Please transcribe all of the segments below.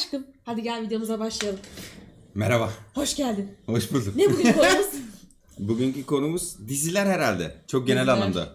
Aşkım hadi gel videomuza başlayalım. Merhaba. Hoş geldin. Hoş bulduk. Ne bugün konumuz? Bugünkü konumuz diziler herhalde. Çok genel Diziler. anlamda.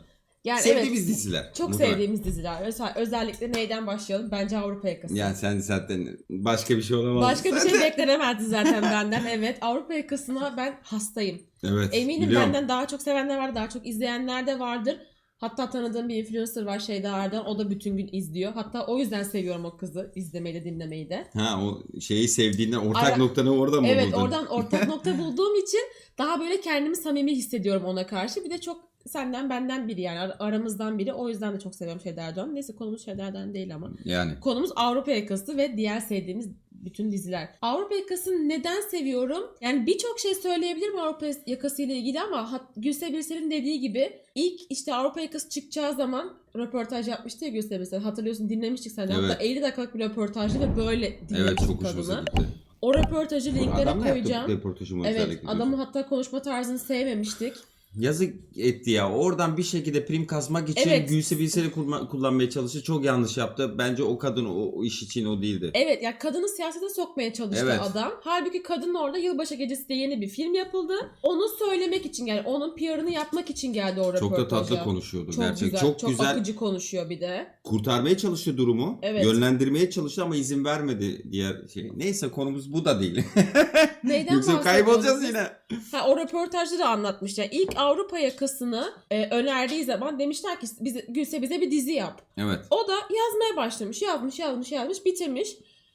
Yani Sevdiğimiz evet, diziler. çok Muhtemelen. sevdiğimiz diziler. Mesela özellikle neyden başlayalım? Bence Avrupa Yakası. Yani sen zaten başka bir şey olamaz. Başka bir şey beklenemezdi zaten benden. Evet Avrupa Yakası'na ben hastayım. Evet. Eminim biliyorum. benden daha çok sevenler var, daha çok izleyenler de vardır. Hatta tanıdığım bir influencer var Şeyda Ardan. O da bütün gün izliyor. Hatta o yüzden seviyorum o kızı izlemeyi de dinlemeyi de. Ha o şeyi sevdiğinden ortak Ara- noktanı orada mı Evet buldun? oradan ortak nokta bulduğum için daha böyle kendimi samimi hissediyorum ona karşı. Bir de çok senden benden biri yani ar- aramızdan biri. O yüzden de çok seviyorum Şeyda Ardan. Neyse konumuz Şeyda Ardan değil ama. Yani. Konumuz Avrupa Yakası ve diğer sevdiğimiz bütün diziler. Avrupa Yakası'nı neden seviyorum? Yani birçok şey söyleyebilirim Avrupa Yakası ile ilgili ama Gülse Birsel'in dediği gibi ilk işte Avrupa Yakası çıkacağı zaman röportaj yapmıştı ya Gülse Birsel. Hatırlıyorsun dinlemiştik sen de. Evet. Hatta 50 dakikalık bir röportajdı ve böyle Evet dinlemiştik çok hoşumuza kadını. O röportajı linklere koyacağım. Evet özellikle. adamın hatta konuşma tarzını sevmemiştik. Yazık etti ya. Oradan bir şekilde prim kasmak için Evet. Gülse Bilsel'i kulma- kullanmaya çalıştı. Çok yanlış yaptı. Bence o kadın o, o iş için o değildi. Evet ya kadını siyasete sokmaya çalıştı Evet. adam. Halbuki kadın orada yılbaşı gecesi de yeni bir film yapıldı. Onu söylemek için yani onun PR'ını yapmak için geldi o Çok röportaja. da tatlı konuşuyordu Çok gerçekten. güzel, Çok, çok güzel akıcı konuşuyor bir de. kurtarmaya çalıştı durumu. Evet. Yönlendirmeye çalıştı ama izin vermedi diğer şey. Neyse konumuz bu da değil. Neyden Yoksa bahsediyoruz kaybolacağız biz? yine. Ha, o röportajda da anlatmış. Yani ilk Avrupa yakasını e, önerdiği zaman demişler ki bize, Gülse bize bir dizi yap. Evet. O da yazmaya başlamış. Yazmış, yazmış, yazmış, bitirmiş.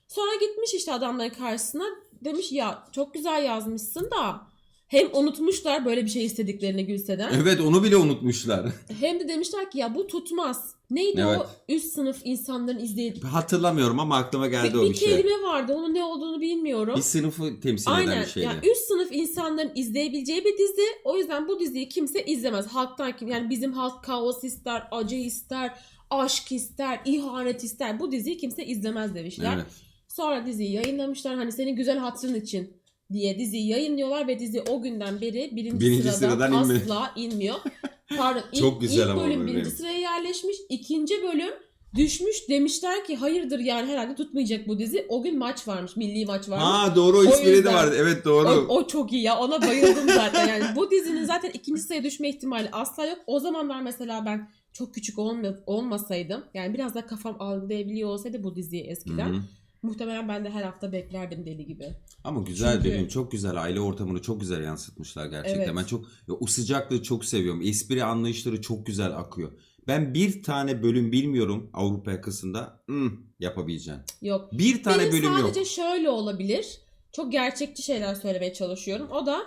Sonra gitmiş işte adamların karşısına. Demiş ya çok güzel yazmışsın da hem unutmuşlar böyle bir şey istediklerini Gülse'den. Evet onu bile unutmuşlar. Hem de demişler ki ya bu tutmaz. Neydi Evet. o üst sınıf insanların izlediği Hatırlamıyorum ama aklıma geldi o bir bir şey. kelime vardı. Onun ne olduğunu bilmiyorum. Bir sınıfı temsil eden Aynen. bir şeydi. Yani üst sınıf insanların izleyebileceği bir dizi. O yüzden bu diziyi kimse izlemez. Halktan kim? Yani bizim halk kaos ister, acı ister, aşk ister, ihanet ister. Bu diziyi kimse izlemez demişler. Evet. Sonra diziyi yayınlamışlar. Hani senin güzel hatırın için diye diziyi yayınlıyorlar ve dizi o günden beri birinci, Birinci sıradan, sıradan asla inmiyor. Pardon. ilk, Çok güzel ilk ama bölüm birinci sıraya yerleşmiş. ikinci bölüm düşmüş. Demişler ki hayırdır yani herhalde tutmayacak bu dizi. O gün maç varmış. Milli maç varmış. Ha doğru o O ismini de vardı. Evet doğru. O, o çok iyi ya. Ona bayıldım zaten. Yani bu dizinin zaten ikinci sıraya düşme ihtimali asla yok. O zamanlar mesela ben çok küçük olma, olmasaydım yani biraz da kafam algılayabiliyor olsaydı bu diziyi eskiden Hı-hı. Muhtemelen ben de her hafta beklerdim deli gibi. Ama güzel Çünkü- dediğim çok güzel aile ortamını çok güzel yansıtmışlar gerçekten. Evet. Ben çok ya, o sıcaklığı çok seviyorum. Espri anlayışları çok güzel akıyor. Ben bir tane bölüm bilmiyorum Avrupa yakasında. Hmm, yapabileceğim. Yok. Bir tane Benim bölüm sadece yok. şöyle olabilir. Çok gerçekçi şeyler söylemeye çalışıyorum. O da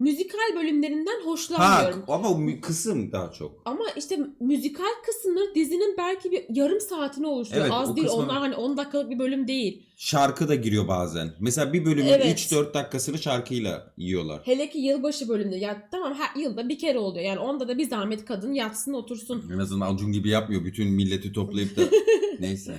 müzikal bölümlerinden Ha hoşlanmıyorum. ama o mü- kısım daha çok. Ama işte müzikal kısımları dizinin belki bir yarım saatini oluşturuyor. Evet, Az değil. kısmı- Onlar hani 10 dakikalık bir bölüm değil. Şarkı da giriyor bazen. Mesela bir bölümün Evet. 3-4 dakikasını şarkıyla yiyorlar. Hele ki yılbaşı bölümünde. Ya tamam her yılda bir kere oluyor. Yani onda da bir zahmet kadın yatsın otursun. En azından Acun gibi yapmıyor. Bütün milleti toplayıp da. Neyse.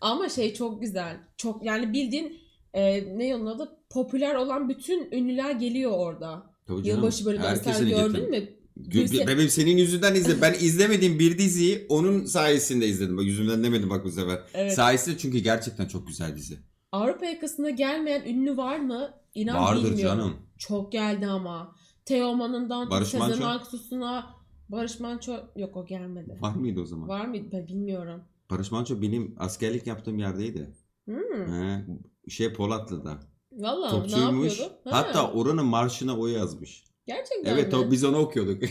Ama şey çok güzel. Çok yani bildiğin e, ne onun adı? Popüler olan bütün ünlüler geliyor orada. Tabii canım. Yılbaşı sen Herkesini gördün getirdim. mü? Gülse- Bebeğim senin yüzünden izledim. Ben izlemediğim bir diziyi onun sayesinde izledim. Bak yüzümden demedim bak bu sefer. Evet. Sayesinde çünkü gerçekten çok güzel dizi. Avrupa yakasına gelmeyen ünlü var mı? İnan Vardır bilmiyorum. canım. Çok geldi ama. Teoman'ından Barış Sezen? Aksu'suna Barış Manço yok o gelmedi. Var mıydı o zaman? Var mıydı? Ben bilmiyorum. Barış Manço benim askerlik yaptığım yerdeydi. Hmm. He, şey Polatlı'da. Valla ne yapıyordu? Ha, Hatta oranın marşına o yazmış. Gerçekten Evet mi? o, biz onu okuyorduk.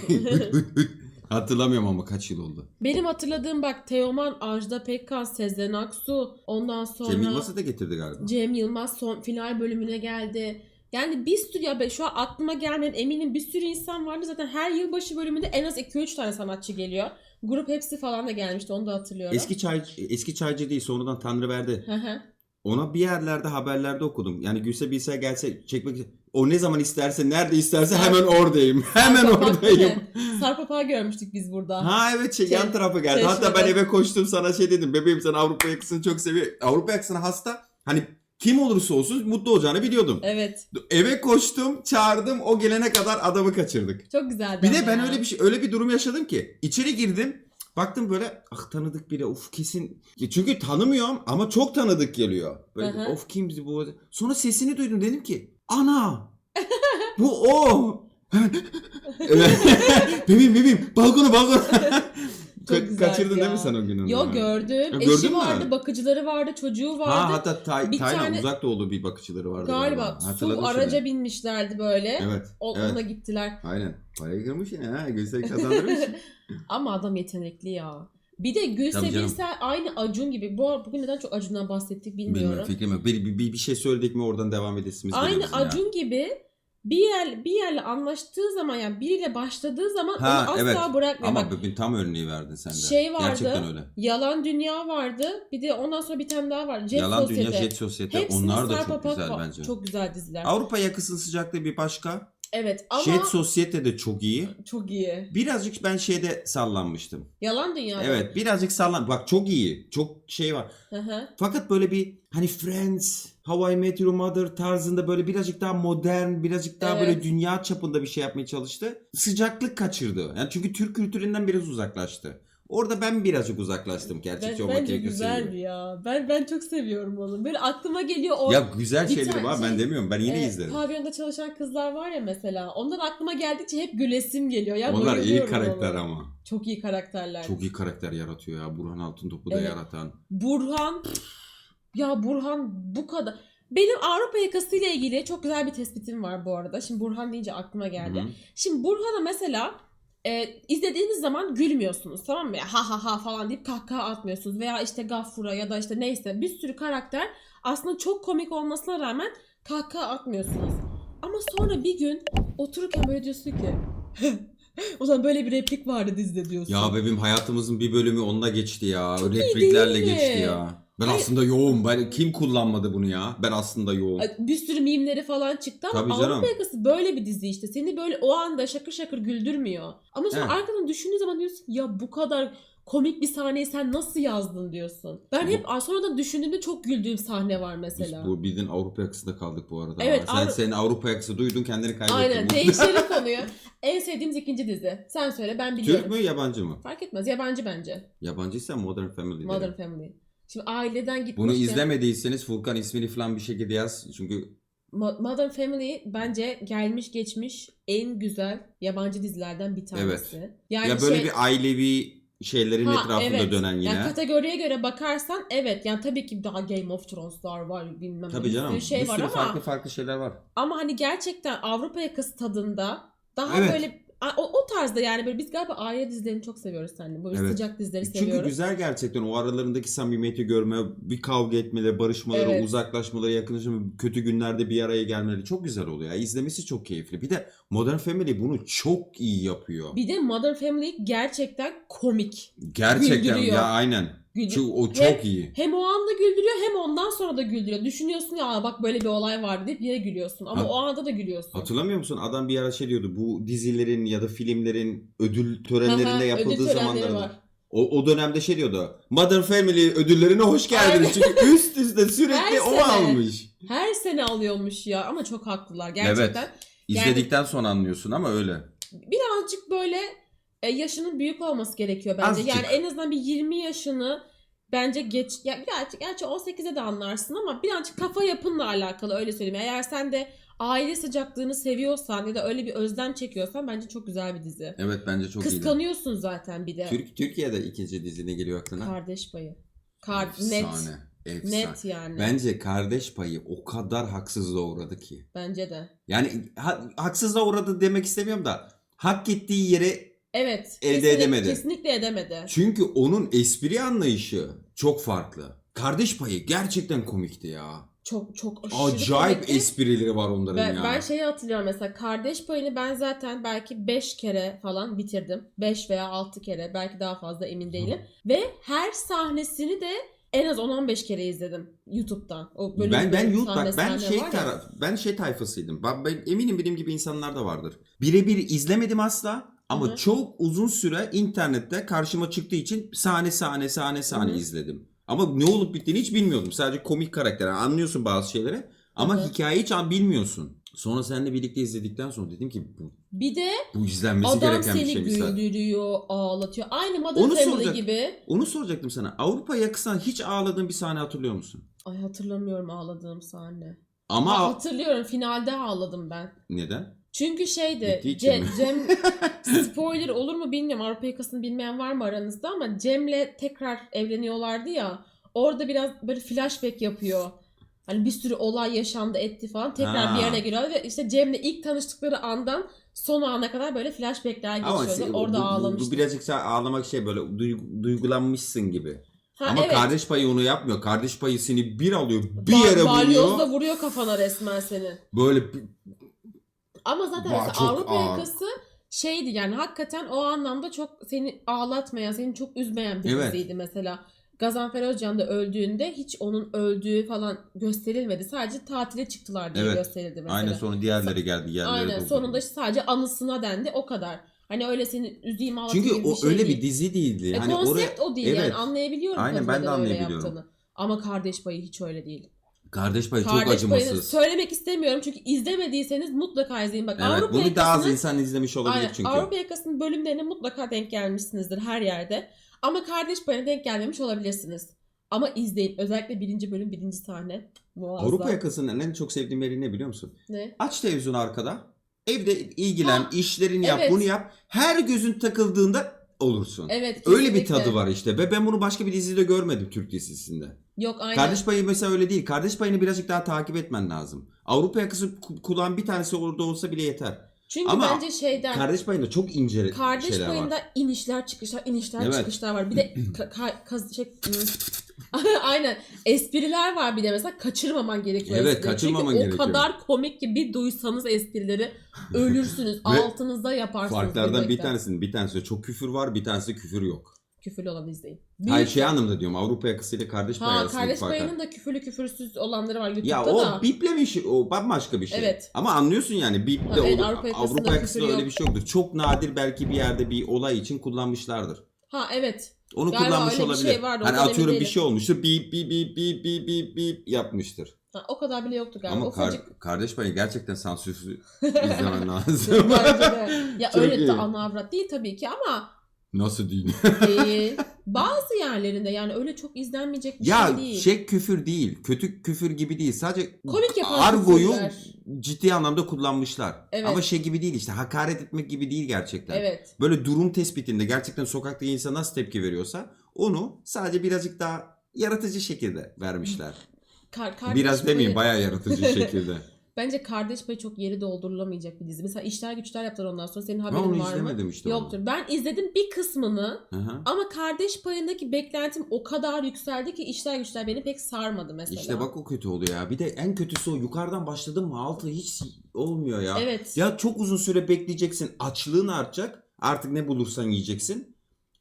Hatırlamıyorum ama kaç yıl oldu. Benim hatırladığım bak Teoman, Ajda Pekkan, Sezen Aksu ondan sonra Cem Yılmaz'ı da getirdi galiba. Cem Yılmaz son final bölümüne geldi. Yani bir sürü ya ben şu an aklıma gelmeyen eminim bir sürü insan vardı. Zaten her yılbaşı bölümünde en az 2-3 tane sanatçı geliyor. Grup hepsi falan da gelmişti onu da hatırlıyorum. Eski çay eski çaycı değil sonradan Tanrı verdi. Hı hı. Ona bir yerlerde haberlerde okudum. Yani Gülse Bilsel gelse çekmek o ne zaman isterse nerede isterse hemen oradayım. hemen oradayım. mi? Sarpapak görmüştük biz burada. Ha evet şey, yan tarafa geldi. Hatta ben Çeşme'de. eve koştum sana şey dedim. Bebeğim sen Avrupa yakasını çok seviyor. Avrupa yakasına hasta. Hani kim olursa olsun mutlu olacağını biliyordum. Evet. Eve koştum, çağırdım. O gelene kadar adamı kaçırdık. Çok güzeldi. Bir de ben ya. öyle bir şey öyle bir durum yaşadım ki içeri girdim. Baktım böyle ah tanıdık biri of kesin. Ya Çünkü tanımıyorum ama çok tanıdık geliyor. Böyle Hı hı. of kimdi bu? Sonra sesini duydum dedim ki ana bu o. bebeğim bebeğim balkona balkona. Ka- güzeldi kaçırdın değil ya. mi sen o gün onu? Yo gördüm. Ha, Eşi gördün mü? vardı, bakıcıları vardı, çocuğu vardı. Ha hatta Tay- Bir Tayland tane- uzak doğulu bir bakıcıları vardı Galiba Hatırladım su şimdi. araca binmişlerdi böyle. Evet. O- evet. Ona gittiler. Aynen. Parayı kırmış yine ha. Gösteri kazandırmış. Ama adam yetenekli ya. Bir de Gülse Tabii canım. Birsel aynı Acun gibi. Bu bugün neden çok Acun'dan bahsettik bilmiyorum. Bilmiyorum fikrim yok. Bir, bir, bir şey söyledik mi oradan devam edesimiz geliyor Aynı bizim ya. Acun gibi bir yer bir yerle anlaştığı zaman yani biriyle başladığı zaman Ha, onu asla evet. bırakmıyor. Ama Bak, bir- tam örneği verdin sen de. Şey vardı. Gerçekten öyle. Yalan Dünya vardı. Bir de ondan sonra bir tane daha var. Jet Yalan Sosyete. Dünya, Jet Sosyete Hepsini onlar da çok güzel bence. Çok güzel diziler. Avrupa yakasının sıcaklığı bir başka. evet ama Jet Sosyete de çok iyi. çok iyi. Birazcık ben şeyde sallanmıştım. Yalan Dünya. Evet birazcık sallan. Bak çok iyi. Çok şey var. Hı hı. Fakat böyle bir hani Friends, How I Met Your Mother tarzında böyle birazcık daha modern, birazcık daha Evet. böyle dünya çapında bir şey yapmaya çalıştı. Sıcaklık kaçırdı. Yani çünkü Türk kültüründen biraz uzaklaştı. Orada ben birazcık uzaklaştım gerçekçi Ben, olmak bence güzeldi ya. Ben ben çok seviyorum onu. Böyle aklıma geliyor o Ya güzel tane var ben şey- demiyorum. Ben yine e, izlerim. pavyonda çalışan kızlar var ya mesela. Onlar aklıma geldikçe hep gülesim geliyor. Ya Onlar iyi karakter ona. ama. Çok iyi karakterler. Çok iyi karakter yaratıyor ya. Burhan Altıntop'u da Evet. yaratan. Burhan ya Burhan bu kadar benim Avrupa yakası ile ilgili çok güzel bir tespitim var bu arada. Şimdi Burhan deyince aklıma geldi. Hı hı. Şimdi Burhan'a mesela e, izlediğiniz zaman gülmüyorsunuz tamam mı? Ha ha ha falan deyip kahkaha atmıyorsunuz. Veya işte Gaffur'a ya da işte neyse bir sürü karakter aslında çok komik olmasına rağmen kahkaha atmıyorsunuz. Ama sonra bir gün otururken böyle diyorsun ki o zaman böyle bir replik vardı dizide diyorsun. Ya bebeğim hayatımızın bir bölümü onunla geçti ya. Çok Repliklerle geçti ya. Ben Hayır. aslında yoğum. Ben kim kullanmadı bunu ya? Ben aslında yoğum. Ay, bir sürü mimleri falan çıktı ama Tabii canım. Avrupa yakası böyle bir dizi işte. Seni böyle o anda şakır şakır güldürmüyor. Ama sonra Evet. arkadan düşündüğün zaman diyorsun ya bu kadar komik bir sahneyi sen nasıl yazdın diyorsun. Ben hep sonradan düşündüğümde çok güldüğüm sahne var Biz mesela. bu bildiğin Avrupa yakasında kaldık bu arada. Evet, Sen Avru- senin Avrupa yakası duydun kendini kaybettin. Aynen değişelim konuyu. En sevdiğimiz ikinci dizi. Sen söyle ben biliyorum. Türk mü yabancı mı? Fark etmez yabancı bence. Yabancıysa Modern Family derim. Modern Family. Şimdi aileden gitmişken. Bunu izlemediyseniz Furkan ismini falan bir şekilde yaz. Çünkü Mo- Modern Family bence gelmiş geçmiş en güzel yabancı dizilerden bir tanesi. Yani ya böyle şey- bir ailevi şeylerin Ha, etrafında evet. dönen yine. Yani kategoriye göre bakarsan evet yani tabii ki daha Game of Thrones'lar var bilmem Tabii bir canım. sürü şey bir var ama farklı farklı şeyler var. ama hani gerçekten Avrupa yakası tadında daha Evet. böyle o, o tarzda yani böyle biz galiba aile dizilerini çok seviyoruz seninle. Böyle Evet. sıcak dizileri Çünkü seviyoruz. güzel gerçekten o aralarındaki samimiyeti görme, bir kavga etmeleri, barışmaları, Evet. uzaklaşmaları, yakınlaşmaları, kötü günlerde bir araya gelmeleri çok güzel oluyor. Ya. İzlemesi çok keyifli. Bir de Modern Family bunu çok iyi yapıyor. Bir de Modern Family gerçekten komik. Gerçekten güldürüyor. ya aynen. Güldür- Çünkü o çok iyi. Hem o anda güldürüyor hem ondan sonra da güldürüyor. Düşünüyorsun ya "Aa, bak böyle bir olay vardı deyip yine gülüyorsun. Ama Ha- o anda da gülüyorsun. Hatırlamıyor musun? Adam bir ara şey diyordu. Bu dizilerin ya da filmlerin ödül törenlerinde yapıldığı törenleri zamanlarda. var. O, o dönemde şey diyordu. Modern Family ödüllerine hoş geldiniz. Çünkü üst üste sürekli o sene. almış. Her sene alıyormuş ya ama çok haklılar gerçekten. İzledikten sonra anlıyorsun ama öyle. Birazcık böyle e, yaşının büyük olması gerekiyor bence. Azıcık. Yani en azından bir 20 yaşını bence geç ya gerçi, gerçi 18'e de anlarsın ama birazcık kafa yapınla alakalı öyle söyleyeyim. Eğer sen de aile sıcaklığını seviyorsan ya da öyle bir özlem çekiyorsan bence çok güzel bir dizi. Evet bence çok iyi. Kıskanıyorsun zaten bir de. Türk Türkiye'de ikinci dizi ne geliyor aklına? Kardeş payı. Kar net. Efsane. Efsane. Net yani. Bence kardeş payı o kadar haksızlığa uğradı ki. Bence de. Yani ha- haksızlığa uğradı demek istemiyorum da hak ettiği yere Evet. Elde kesinlikle- edemedi. Kesinlikle edemedi. çünkü onun espri anlayışı çok farklı. Kardeş payı gerçekten komikti ya. Çok çok aşırı Acayip komikti. esprileri var onların Ben, ya. ben şeyi hatırlıyorum mesela kardeş payını ben zaten belki 5 kere falan bitirdim. 5 veya 6 kere belki daha fazla emin değilim. Ve her sahnesini de en az 10-15 kere izledim YouTube'dan. O bölüm ben ben YouTube bak ben sahne şey taraf ben şey tayfasıydım. Ben, ben eminim benim gibi insanlar da vardır. Birebir izlemedim asla ama Hı hı. çok uzun süre internette karşıma çıktığı için sahne sahne sahne sahne Hı hı. izledim. Ama ne olup bittiğini hiç bilmiyordum. Sadece komik karakter. Yani anlıyorsun bazı şeyleri ama Hı hı. hikayeyi hiç bilmiyorsun. Sonra seninle birlikte izledikten sonra dedim ki bu, Bir de bu izlenmesi adam gereken bir seni şeymiş. zaten. güldürüyor, ağlatıyor. Aynı Modern Onu Family soracak- gibi. Onu soracaktım sana. Avrupa yakasından hiç ağladığın bir sahne hatırlıyor musun? Ay hatırlamıyorum ağladığım sahne. Ama Ha, hatırlıyorum finalde ağladım ben. neden? Çünkü şeydi Bittiği Ce-? Cem spoiler olur mu bilmiyorum Avrupa yakasını bilmeyen var mı aranızda ama Cem'le tekrar evleniyorlardı ya orada biraz böyle flashback yapıyor. Hani bir sürü olay yaşandı etti falan tekrar Ha. bir araya geliyorlar ve işte Cem'le ilk tanıştıkları andan son ana kadar böyle flashbackler Ama geçiyordu. se- Orada bu, bu, bu birazcık sen ağlamak şey böyle duygu- duygulanmışsın gibi. Ha, Ama kardeş payı onu yapmıyor. Kardeş payı seni bir alıyor, bir Ba- yere Balyozla vuruyor. vuruyor kafana resmen seni. Böyle bir- Ama zaten Ba- mesela çok Avrupa ağır. yakası şeydi yani hakikaten o anlamda çok seni ağlatmayan, seni çok üzmeyen bir Evet. diziydi mesela. Gazanfer Özcan da öldüğünde hiç onun öldüğü falan gösterilmedi. Sadece tatile çıktılar diye Evet. gösterildi mesela. aynen sonra diğerleri geldi. Yerleri Aynen. doldurdu. Sonunda sadece anısına dendi o kadar. Hani öyle seni üzeyim ağlatayım Çünkü gibi o bir şey öyle değil. bir dizi değildi. E, hani konsept oraya o değil Evet. yani anlayabiliyorum Aynen, ben de öyle anlayabiliyorum. yaptığını. Ama kardeş payı hiç öyle değil. Kardeş payı çok Kardeş payını acımasız. söylemek istemiyorum çünkü izlemediyseniz mutlaka izleyin. Bak Evet, Avrupa bunu daha az insan izlemiş olabilir Aynen. çünkü. Avrupa yakasının bölümlerine mutlaka denk gelmişsinizdir her yerde. Ama kardeş payına denk gelmemiş olabilirsiniz. Ama izleyin. Özellikle birinci bölüm, birinci sahne. Muazzam. Avrupa yakasının en çok sevdiğim yeri ne biliyor musun? Ne? Aç televizyonu arkada. Evde ilgilen, Ha, işlerini yap, evet. bunu yap. Her gözün takıldığında olursun. Evet Öyle bir kesinlikle. tadı var işte. Ve ben bunu başka bir dizide görmedim Türk dizisinde. Yok aynen. Kardeş payı mesela öyle değil. Kardeş payını birazcık daha takip etmen lazım. Avrupa yakası ku- kulağın bir tanesi orada olsa bile yeter. Çünkü Ama bence şeyden Kardeş payında çok ince kardeş şeyler payında var. inişler çıkışlar inişler Evet. çıkışlar var. Bir de ka- ka- şey, aynen espriler var bir de mesela kaçırmaman gerekiyor. Evet, esprileri. kaçırmaman Çünkü gerekiyor. o kadar komik ki bir duysanız esprileri ölürsünüz. Altınızda yaparsınız. Farklardan bir tanesinin bir tanesi çok küfür var, bir tanesi küfür yok. Küfürlü olan izleyin. Hayır Büyük- şey anlamda diyorum. Avrupa yakasıyla kardeş payı arasındaki kardeş farklar. payının da küfürlü küfürsüz olanları var YouTube'da Ya o da. biplemiş o bambaşka bir şey. Evet. Ama anlıyorsun yani biple Ha, evet. Avrupa yakasında Avrupa yakasında küfür öyle bir şey yoktur. Çok nadir belki bir yerde bir olay için kullanmışlardır. Ha evet. Onu Galiba kullanmış bir olabilir. şey vardı, hani atıyorum bir şey olmuştur. Bip bip bip bip bip bip bip yapmıştır. Ha, o kadar bile yoktu galiba. Ama kar- Ufacık. kardeş payı gerçekten sansürsüz izlemen lazım. Ya Çok öyle iyi. de ana avrat değil tabii ki ama Nasıl değil? değil. Bazı yerlerinde yani öyle çok izlenmeyecek bir ya şey değil. şey küfür değil. Kötü küfür gibi değil. Sadece Komik yapan argoyu küfürler. ciddi anlamda kullanmışlar. Evet. Ama şey gibi değil işte hakaret etmek gibi değil gerçekten. Evet. Böyle durum tespitinde gerçekten sokaktaki insan nasıl tepki veriyorsa onu sadece birazcık daha yaratıcı şekilde vermişler. Kar- Biraz demeyeyim payı- bayağı yaratıcı şekilde. Bence kardeş payı çok yeri doldurulamayacak bir dizi. Mesela işler güçler yaptılar ondan sonra. Senin haberin onu var mı? işte. onu. Yoktur. Ben izledim bir kısmını hı. ama kardeş payındaki beklentim o kadar yükseldi ki işler güçler beni pek sarmadı mesela. İşte bak o kötü oluyor ya. Bir de en kötüsü o yukarıdan başladın mı altı hiç olmuyor ya. Evet. Ya çok uzun süre bekleyeceksin. Açlığın artacak. Artık ne bulursan yiyeceksin.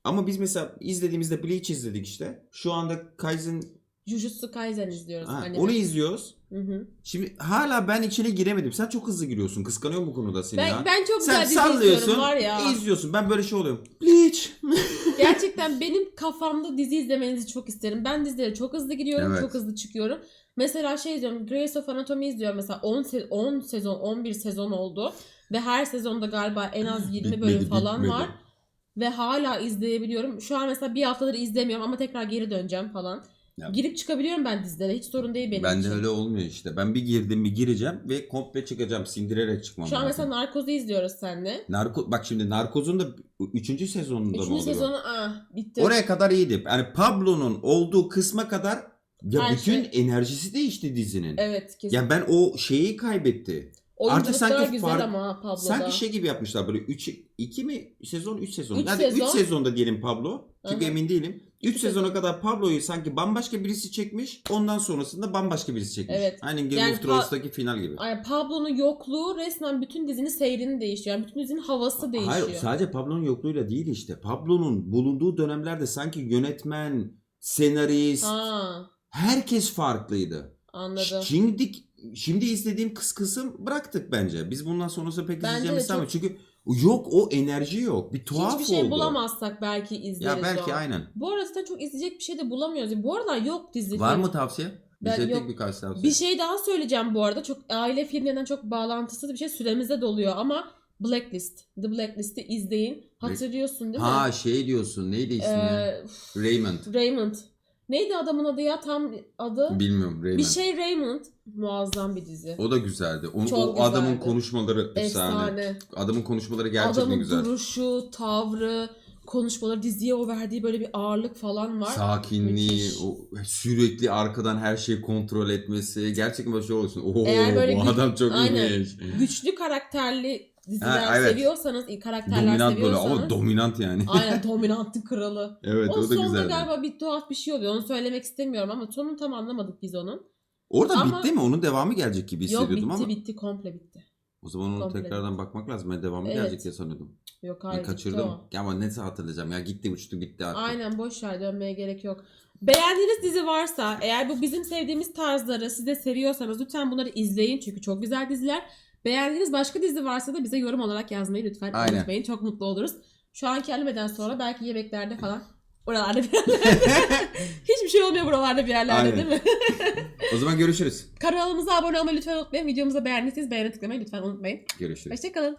Ama biz mesela izlediğimizde Bleach izledik işte. Şu anda Kaizen Jujutsu Kaisen izliyoruz. ha, anime. onu izliyoruz. Hı hı. Şimdi hala ben içine giremedim. Sen çok hızlı giriyorsun. Kıskanıyorum bu konuda seni ya. Ben, ben çok Sen güzel dizi sallıyorsun, izliyorum var ya. izliyorsun. Ben böyle şey oluyorum. Bleach. Gerçekten benim kafamda dizi izlemenizi çok isterim. Ben dizilere çok hızlı gidiyorum, Evet. çok hızlı çıkıyorum. Mesela şey izliyorum, Grey's of Anatomy izliyorum. Mesela 10, se- 10 sezon, 11 sezon oldu. Ve her sezonda galiba en az 20 bölüm Bitmedi, falan bitmedi. var. Ve hala izleyebiliyorum. Şu an mesela bir haftadır izlemiyorum ama tekrar geri döneceğim falan. Ya. Girip çıkabiliyorum ben dizilere. Hiç sorun değil benim Ben için. öyle olmuyor işte. Ben bir girdim bir gireceğim ve komple çıkacağım. Sindirerek çıkmam Şu an lazım. mesela Narkoz'u izliyoruz seninle. Narko, bak şimdi Narkoz'un da 3. sezonunda mı Üçüncü oluyor? sezonu ah bitti. Oraya kadar iyiydi. Yani Pablo'nun olduğu kısma kadar ya Her bütün şey. enerjisi değişti dizinin. Evet kesin. Ya ben o şeyi kaybetti. Oyunculuklar sanki güzel fark- ama Pablo'da. Sanki şey gibi yapmışlar böyle 3 2 mi sezon 3 sezon. Üç Hadi 3 sezon. sezonda diyelim Pablo. Çünkü Aha. emin değilim. 3 Üç sezona sezon. kadar Pablo'yu sanki bambaşka birisi çekmiş. Ondan sonrasında bambaşka birisi çekmiş. Evet. Aynen Game Yani of Thrones'taki final gibi. Ay, Pablo'nun yokluğu resmen bütün dizinin seyrini değiştiriyor. Yani bütün dizinin havası değişiyor. Hayır sadece Pablo'nun yokluğuyla değil işte. Pablo'nun bulunduğu dönemlerde sanki yönetmen, senarist, Ha, herkes farklıydı. anladım. Şimdi şimdi izlediğim kıs kısım bıraktık bence. Biz bundan sonrası pek Bence izleyeceğimiz sanmıyorum. Çünkü yok o enerji yok. Bir tuhaf Hiçbir şey oldu. bulamazsak belki izleriz Ya belki o aynen. Bu arada çok izleyecek bir şey de bulamıyoruz. Bu aralar yok dizi. Var mı tavsiye? Ben Bize yok- birkaç tavsiye. Bir şey daha söyleyeceğim bu arada. Çok aile filmlerinden çok bağlantısız bir şey süremizde doluyor ama Blacklist. The Blacklist'i izleyin. Hatırlıyorsun değil mi? Ha şey diyorsun neydi ismi? Ee, Raymond. Raymond. Neydi adamın adı ya tam adı? Bilmiyorum Raymond. Bir şey Raymond. Muazzam bir dizi. O da güzeldi. O, Çok o adamın güzeldi. konuşmaları efsane. Efsane. Adamın konuşmaları gerçekten Adamın güzel. duruşu, tavrı, konuşmaları, diziye o verdiği böyle bir ağırlık falan var. Sakinliği, Müthiş. o sürekli arkadan her şeyi kontrol etmesi. Gerçekten şey olursun. Oo Eğer böyle bu adam çok Aynen. iyiymiş. Güçlü karakterli diziler Ha, evet. seviyorsanız, karakterler Dominant böyle seviyorsanız. ama dominant yani. Aynen dominantın kralı. evet o o da sonunda güzeldi. galiba bir tuhaf bir şey oluyor. Onu söylemek istemiyorum ama sonunu tam anlamadık biz onun. Orada Ama- bitti mi? Onun devamı gelecek gibi Yok hissediyordum bitti ama. bitti komple bitti. O zaman onu Komple tekrardan bakmak lazım. Ben devamı Evet. gelecek diye sanıyordum. Yok Ben hayır bitti kaçırdım. o. Ya ama neyse hatırlayacağım. Ya gitti uçtu gitti artık. Aynen boş ver dönmeye gerek yok. Beğendiğiniz dizi varsa eğer bu bizim sevdiğimiz tarzları siz de seviyorsanız lütfen bunları izleyin çünkü çok güzel diziler. Beğendiğiniz başka dizi varsa da bize yorum olarak yazmayı lütfen Aynen. unutmayın. Çok mutlu oluruz. Şu an kelimeden sonra belki yemeklerde falan oralarda bir yerlerde. Hiçbir şey olmuyor buralarda bir yerlerde Aynen. değil mi? O zaman görüşürüz. Kanalımıza abone olmayı lütfen unutmayın. Videomuzu beğendiyseniz beğeni tıklamayı lütfen unutmayın. Görüşürüz. Hoşçakalın.